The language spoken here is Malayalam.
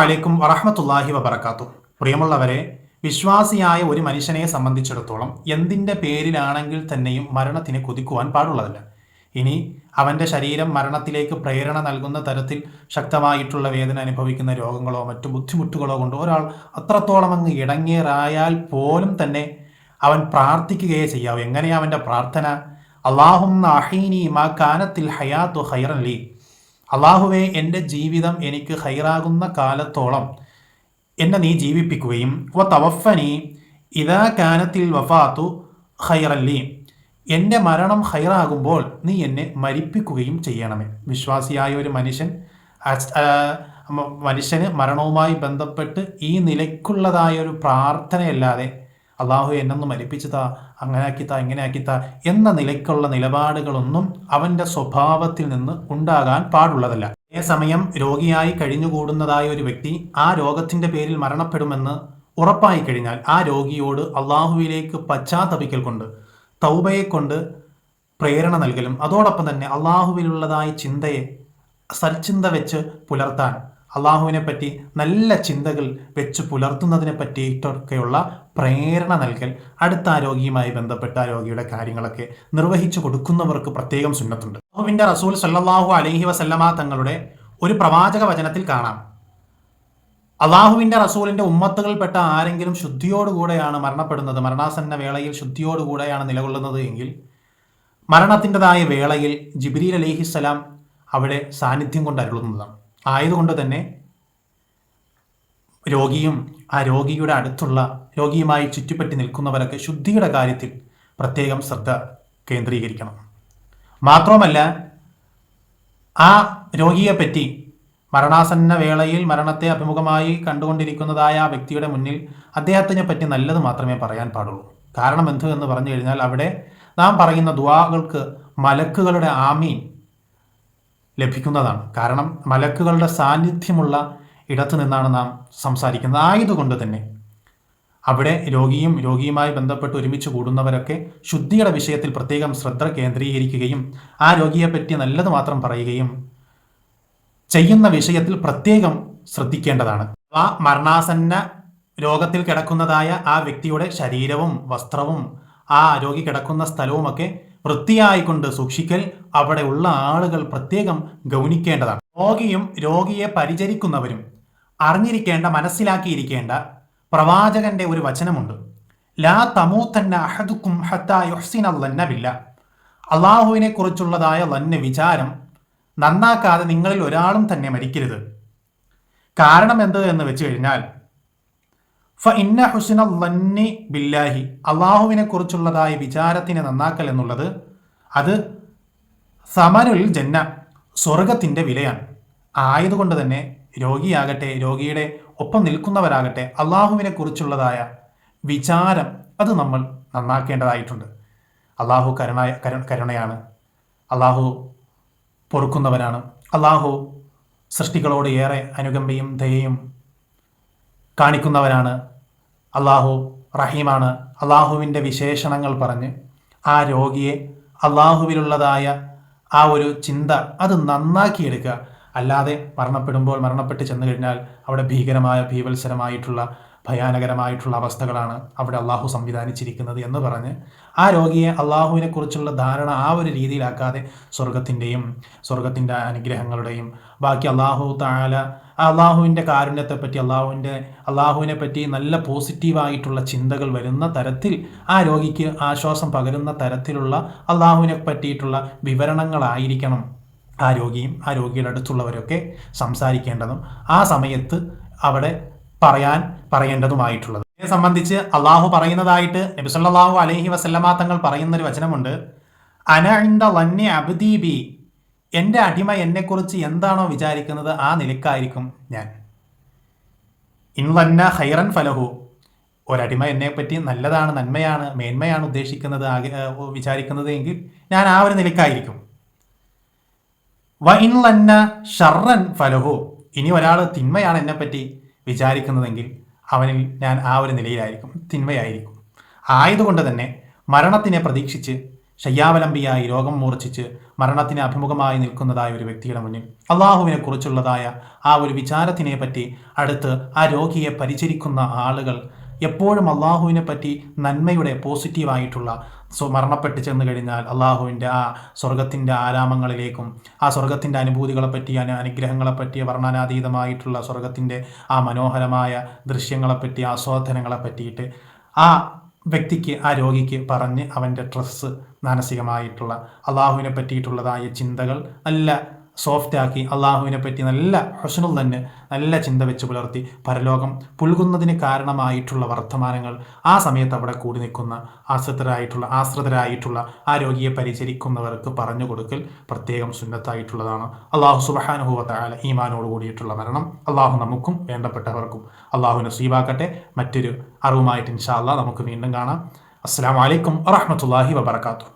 അലൈക്കും വറഹമത്തല്ലാഹി വബർക്കാത്തു പ്രിയമുള്ളവരെ വിശ്വാസിയായ ഒരു മനുഷ്യനെ സംബന്ധിച്ചിടത്തോളം എന്തിന്റെ പേരിലാണെങ്കിൽ തന്നെയും മരണത്തിന് കൊതിക്കുവാൻ പാടുള്ളതല്ല. ഇനി അവന്റെ ശരീരം മരണത്തിലേക്ക് പ്രേരണ നൽകുന്ന തരത്തിൽ ശക്തമായിട്ടുള്ള വേദന അനുഭവിക്കുന്ന രോഗങ്ങളോ മറ്റു ബുദ്ധിമുട്ടുകളോ കൊണ്ട് ഒരാൾ അത്രത്തോളം അങ്ങ് ഇടങ്ങേറായാൽ പോലും തന്നെ അവൻ പ്രാർത്ഥിക്കുകയേ ചെയ്യാവൂ. എങ്ങനെയാ അവന്റെ പ്രാർത്ഥന? അള്ളാഹും അഹീനി മാ കാനത്തിൽ ഹയാത്തു ഹൈറൻ ലീ. അള്ളാഹുവെ എന്റെ ജീവിതം എനിക്ക് ഹൈറാകുന്ന കാലത്തോളം എന്നെ നീ ജീവിപ്പിക്കുകയും വ തവഫനി ഇതാ കാനത്തിൽ വഫാത്തു ഹൈറല്ലി എന്റെ മരണം ഹൈറാകുമ്പോൾ നീ എന്നെ മരിപ്പിക്കുകയും ചെയ്യണമേ. വിശ്വാസിയായ ഒരു മനുഷ്യൻ മനുഷ്യന് മരണവുമായി ബന്ധപ്പെട്ട് ഈ നിലയ്ക്കുള്ളതായ ഒരു പ്രാർത്ഥനയല്ലാതെ അള്ളാഹു എന്നൊന്ന് മരിപ്പിച്ചതാ അങ്ങനെ ആക്കിത്താ ഇങ്ങനെ ആക്കിത്താ എന്ന നിലയ്ക്കുള്ള നിലപാടുകളൊന്നും അവന്റെ സ്വഭാവത്തിൽ നിന്ന് ഉണ്ടാകാൻ പാടുള്ളതല്ല. അതേസമയം രോഗിയായി കഴിഞ്ഞുകൂടുന്നതായ ഒരു വ്യക്തി ആ രോഗത്തിന്റെ പേരിൽ മരണപ്പെടുമെന്ന് ഉറപ്പായി കഴിഞ്ഞാൽ ആ രോഗിയോട് അള്ളാഹുവിലേക്ക് പശ്ചാത്തപിക്കൽ കൊണ്ട് തൗബയെ കൊണ്ട് പ്രേരണ നൽകലും അതോടൊപ്പം തന്നെ അള്ളാഹുവിലുള്ളതായ ചിന്തയെ സൽചിന്ത വെച്ച് പുലർത്താൻ അള്ളാഹുവിനെ പറ്റി നല്ല ചിന്തകൾ വെച്ച് പുലർത്തുന്നതിനെ പറ്റിയിട്ടൊക്കെയുള്ള പ്രേരണ നൽകൽ അടുത്ത ആ രോഗിയുമായി ബന്ധപ്പെട്ട ആ രോഗിയുടെ കാര്യങ്ങളൊക്കെ നിർവഹിച്ചു കൊടുക്കുന്നവർക്ക് പ്രത്യേകം സുന്നത്തുണ്ട്. അള്ളാഹുവിന്റെ റസൂൽ സല്ലാഹു അലഹി വസല്ലമ തങ്ങളുടെ ഒരു പ്രവാചക വചനത്തിൽ കാണാം. അള്ളാഹുവിന്റെ റസൂലിന്റെ ഉമ്മത്തുകൾപ്പെട്ട ആരെങ്കിലും ശുദ്ധിയോടുകൂടെയാണ് മരണപ്പെടുന്നത് മരണാസന്ന വേളയിൽ ശുദ്ധിയോടുകൂടെയാണ് നിലകൊള്ളുന്നത് എങ്കിൽ മരണത്തിന്റെതായ വേളയിൽ ജിബ്രീൽ അലഹിസ്സലാം അവിടെ സാന്നിധ്യം കൊണ്ട് അരുളുന്നതാണ്. ആയതുകൊണ്ട് തന്നെ രോഗിയും ആ രോഗിയുടെ അടുത്തുള്ള രോഗിയുമായി ചുറ്റിപ്പറ്റി നിൽക്കുന്നവരൊക്കെ ശുദ്ധിയുടെ കാര്യത്തിൽ പ്രത്യേകം ശ്രദ്ധ കേന്ദ്രീകരിക്കണം. മാത്രമല്ല ആ രോഗിയെപ്പറ്റി മരണാസന്ന വേളയിൽ മരണത്തെ അഭിമുഖമായി കണ്ടുകൊണ്ടിരിക്കുന്നതായ ആ വ്യക്തിയുടെ മുന്നിൽ അദ്ദേഹത്തിനെ പറ്റി നല്ലത് മാത്രമേ പറയാൻ പാടുള്ളൂ. കാരണം എന്തു എന്ന് പറഞ്ഞു കഴിഞ്ഞാൽ അവിടെ നാം പറയുന്ന ദുവാകൾക്ക് മലക്കുകളുടെ ആമീൻ ലഭിക്കുന്നതാണ്. കാരണം മലക്കുകളുടെ സാന്നിധ്യമുള്ള ഇടത്തു നിന്നാണ് നാം സംസാരിക്കുന്നത്. ആയതുകൊണ്ട് തന്നെ അവിടെ രോഗിയും രോഗിയുമായി ബന്ധപ്പെട്ട് ഒരുമിച്ച് കൂടുന്നവരൊക്കെ ശുദ്ധിയുടെ വിഷയത്തിൽ പ്രത്യേകം ശ്രദ്ധ കേന്ദ്രീകരിക്കുകയും ആ രോഗിയെപ്പറ്റി നല്ലത് മാത്രം പറയുകയും ചെയ്യുന്ന വിഷയത്തിൽ പ്രത്യേകം ശ്രദ്ധിക്കേണ്ടതാണ്. ആ മരണാസന്ന രോഗത്തിൽ കിടക്കുന്നതായ ആ വ്യക്തിയുടെ ശരീരവും വസ്ത്രവും ആ രോഗി കിടക്കുന്ന സ്ഥലവുമൊക്കെ വൃത്തിയായിക്കൊണ്ട് സൂക്ഷിക്കൽ അവിടെ ഉള്ള ആളുകൾ പ്രത്യേകം ഗൗനിക്കേണ്ടതാണ്. രോഗിയും രോഗിയെ പരിചരിക്കുന്നവരും അറിഞ്ഞിരിക്കേണ്ട മനസ്സിലാക്കിയിരിക്കേണ്ട പ്രവാചകന്റെ ഒരു വചനമുണ്ട്. ലാ തമൂത്തന്ന അഹദുക്കും ഹത്താ യുഹ്സിന ലന്നബില്ല അള്ളാഹുവിനെ കുറിച്ചുള്ളതായ ലന്ന വിചാരം നന്നാക്കാതെ നിങ്ങളിൽ ഒരാളും തന്നെ മരിക്കരുത്. കാരണം എന്ത് എന്ന് വെച്ച് കഴിഞ്ഞാൽ ഇന്ന ഹുസിന ലന്നി ബില്ലാഹി. അള്ളാഹുവിനെ കുറിച്ചുള്ളതായ വിചാരത്തിനെ നന്നാക്കൽ എന്നുള്ളത് അത് സമനുൽ ജന്ന സ്വർഗത്തിന്റെ വിലയാണ്. ആയതുകൊണ്ട് തന്നെ രോഗിയാകട്ടെ രോഗിയുടെ ഒപ്പം നിൽക്കുന്നവരാകട്ടെ അള്ളാഹുവിനെ കുറിച്ചുള്ളതായ വിചാരം അത് നമ്മൾ നന്നാക്കേണ്ടതായിട്ടുണ്ട്. അള്ളാഹു കരുണ കരു- കരുണയാണ്. അള്ളാഹു പൊറുക്കുന്നവനാണ്. അള്ളാഹു സൃഷ്ടികളോട് ഏറെ അനുകമ്പയും ദയയും കാണിക്കുന്നവനാണ്. അള്ളാഹു റഹീമാണ്. അള്ളാഹുവിന്റെ വിശേഷണങ്ങൾ പറഞ്ഞ് ആ രോഗിയെ അള്ളാഹുവിലുള്ളതായ ആ ഒരു ചിന്ത അത് നന്നാക്കിയെടുക്കുക അല്ലാതെ മരണപ്പെടുമ്പോൾ മരണപ്പെട്ട് ചെന്നു കഴിഞ്ഞാൽ അവിടെ ഭീകരമായ ഭീവത്സരമായിട്ടുള്ള ഭയാനകരമായിട്ടുള്ള അവസ്ഥകളാണ് അവിടെ അള്ളാഹു സംവിധാനിച്ചിരിക്കുന്നത് എന്ന് പറഞ്ഞ് ആ രോഗിയെ അള്ളാഹുവിനെ കുറിച്ചുള്ള ധാരണ ആ ഒരു രീതിയിലാക്കാതെ സ്വർഗത്തിന്റെയും സ്വർഗത്തിന്റെ അനുഗ്രഹങ്ങളുടെയും ബാക്കി അള്ളാഹു താല അള്ളാഹുവിന്റെ കാരുണ്യത്തെപ്പറ്റി അള്ളാഹുവിന്റെ അള്ളാഹുവിനെ പറ്റി നല്ല പോസിറ്റീവായിട്ടുള്ള ചിന്തകൾ വരുന്ന തരത്തിൽ ആ രോഗിക്ക് ആശ്വാസം പകരുന്ന തരത്തിലുള്ള അള്ളാഹുവിനെ പറ്റിയിട്ടുള്ള വിവരണങ്ങളായിരിക്കണം ആ രോഗിയും ആ രോഗിയുടെ അടുത്തുള്ളവരൊക്കെ സംസാരിക്കേണ്ടതും ആ സമയത്ത് അവിടെ പറയാൻ പറയേണ്ടതുമായിട്ടുള്ളത്. ഇതിനെ സംബന്ധിച്ച് അള്ളാഹു പറയുന്നതായിട്ട് നബി അലഹി വസല്ലമ തങ്ങൾ പറയുന്ന ഒരു വചനമുണ്ട്. അന അബ്ദീബി എന്റെ അടിമ എന്നെക്കുറിച്ച് എന്താണോ വിചാരിക്കുന്നത് ആ നിലക്കായിരിക്കും ഞാൻ. ഇൻവന്ന ഹൈറൻ ഫലഹു. ഒരടിമ എന്നെപ്പറ്റി നല്ലതാണ് നന്മയാണ് മേന്മയാണ് ഉദ്ദേശിക്കുന്നത് വിചാരിക്കുന്നത് എങ്കിൽ ഞാൻ ആ ഒരു നിലക്കായിരിക്കും വ ഇൻലന്ന ഷർറൻ ഫലഹു. ഇനി ഒരാൾ തിന്മയാണ് എന്നെപ്പറ്റി വിചാരിക്കുന്നതെങ്കിൽ അവനിൽ ഞാൻ ആ ഒരു നിലയിലായിരിക്കും തിന്മയായിരിക്കും. ആയതുകൊണ്ട് തന്നെ മരണത്തിനെ പ്രതീക്ഷിച്ച് ശയ്യാവലംബിയായി രോഗം മൂർച്ഛിച്ച് മരണത്തിന് അഭിമുഖമായി നിൽക്കുന്നതായ ഒരു വ്യക്തിയുടെ മുന്നിൽ അള്ളാഹുവിനെ കുറിച്ചുള്ളതായ ആ ഒരു വിചാരത്തിനെ പറ്റി അടുത്ത് ആ രോഗിയെ പരിചരിക്കുന്ന ആളുകൾ എപ്പോഴും അള്ളാഹുവിനെ പറ്റി നന്മയുടെ പോസിറ്റീവായിട്ടുള്ള സോ മരണപ്പെട്ട് ചെന്ന് കഴിഞ്ഞാൽ അള്ളാഹുവിന്റെ ആ സ്വർഗത്തിന്റെ ആരാമങ്ങളിലേക്കും ആ സ്വർഗത്തിന്റെ അനുഭൂതികളെപ്പറ്റി അനു അനുഗ്രഹങ്ങളെപ്പറ്റി വർണനാതീതമായിട്ടുള്ള സ്വർഗത്തിന്റെ ആ മനോഹരമായ ദൃശ്യങ്ങളെപ്പറ്റി ആസ്വാദനങ്ങളെ പറ്റിയിട്ട് ആ വ്യക്തിക്ക് ആ രോഗിക്ക് പറഞ്ഞ് അവന്റെ ഡ്രസ്സ് മാനസികമായിട്ടുള്ള അള്ളാഹുവിനെ പറ്റിയിട്ടുള്ളതായ ചിന്തകൾ നല്ല സോഫ്റ്റ് ആക്കി അള്ളാഹുവിനെ പറ്റി നല്ല ഹുസനുൽ തന്നെ നല്ല ചിന്ത വെച്ച് പുലർത്തി പരലോകം പുൽകുന്നതിന് കാരണമായിട്ടുള്ള വർത്തമാനങ്ങൾ ആ സമയത്ത് അവിടെ കൂടി നിൽക്കുന്ന ആശ്രിതരായിട്ടുള്ള ആശ്രിതരായിട്ടുള്ള ആ രോഗിയെ പരിചരിക്കുന്നവർക്ക് പറഞ്ഞു കൊടുക്കൽ പ്രത്യേകം സുന്നത്തായിട്ടുള്ളതാണ്. അള്ളാഹു സുബഹാനുഭവത്തായ ഈമാനോട് കൂടിയിട്ടുള്ള മരണം അള്ളാഹു നമുക്കും വേണ്ടപ്പെട്ടവർക്കും അള്ളാഹു നസീബാക്കട്ടെ. മറ്റൊരു അറിവുമായിട്ട് ഇൻഷാല്ല നമുക്ക് വീണ്ടും കാണാം. അസ്സാം വലൈക്കും വറഹമത്തല്ലാഹി വബർക്കാത്തു